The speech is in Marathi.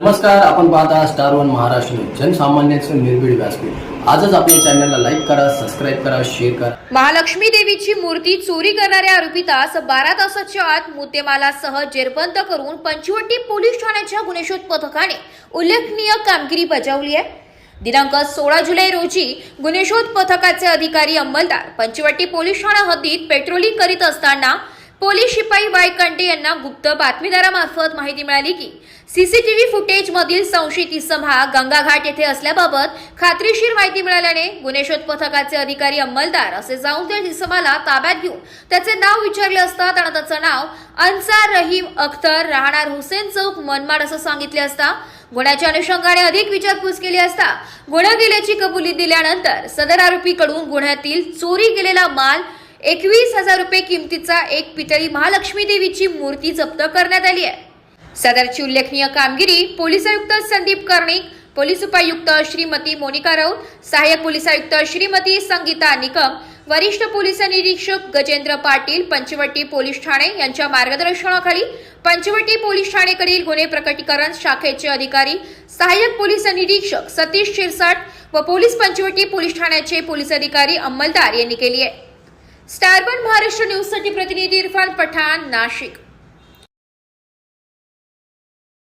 नमस्कार आपण पाहता स्टार वन महाराष्ट्र जनसामान्यांचं निर्भीड व्यासपीठ. आजच आपल्या चॅनलला लाईक करा सबस्क्राईब करा शेअर करा. महालक्ष्मी देवीची मूर्ती चोरी करणाऱ्या आरोपीतास बारा तासाच्या आत मुद्देमालासह जेरबंद करून पंचवटी पोलीस ठाण्याच्या गुन्हेशोध पथकाने उल्लेखनीय कामगिरी बजावली आहे. दिनांक सोळा जुलै रोजी गुन्हेशोध पथकाचे अधिकारी अंमलदार पंचवटी पोलीस ठाणा हद्दीत पेट्रोलिंग करीत असताना पोलीस शिपाई बायकंटे यांना गुप्त बातमीदारामार्फत माहिती मिळाली की सीसीटीव्ही फुटेज मधील संशयित इसम हा गंगाघाट येथे असल्याबाबत खात्रीशीर माहिती मिळाल्याने गुन्हेशोध पथकाचे अधिकारी अंमलदार असे जाऊन त्या इसमाला ताब्यात घेऊन त्याचे नाव विचारले असता आणि त्याचं नाव अन्सार रहीम अख्तर राहणार हुसेन चौक मनमाड असं सांगितले असता गुन्ह्याच्या अनुषंगाने अधिक विचारपूस केली असता गुन्हा केल्याची कबुली दिल्यानंतर सदर आरोपीकडून गुन्ह्यातील चोरी गेलेला माल एकवीस हजार रुपये किमतीचा एक पितळी महालक्ष्मी देवीची मूर्ती जप्त करण्यात आली आहे. सदरची उल्लेखनीय कामगिरी पोलीस आयुक्त संदीप कर्णिक पोलीस उपायुक्त श्रीमती मोनिका राऊत सहाय्यक पोलीस आयुक्त श्रीमती संगीता निकम वरिष्ठ पोलीस निरीक्षक गजेंद्र पाटील पंचवटी पोलीस ठाणे यांच्या मार्गदर्शनाखाली पंचवटी पोलीस ठाणेकडील गुन्हे प्रकटीकरण शाखेचे अधिकारी सहाय्यक पोलीस निरीक्षक सतीश शिरसाट व पोलीस पंचवटी पोलीस ठाण्याचे पोलीस अधिकारी अंमलदार यांनी केली आहे. स्टारबन महाराष्ट्र न्यूजसाठी प्रतिनिधी इरफान पठाण नाशिक.